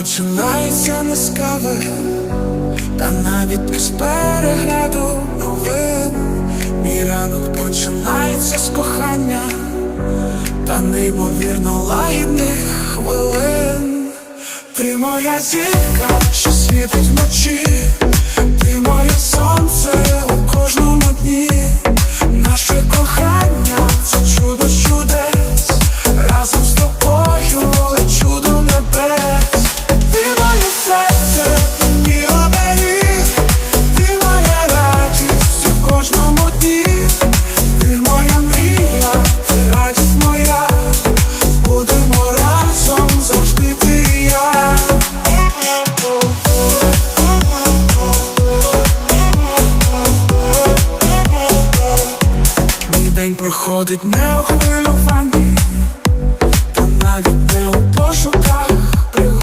починається не з кави, та навіть не з перегляду новин. Мій ранок починається з кохання, та неймовірно лагідних хвилин. Ти моя зірка, що світить вночі, день проходить не у хвилюванні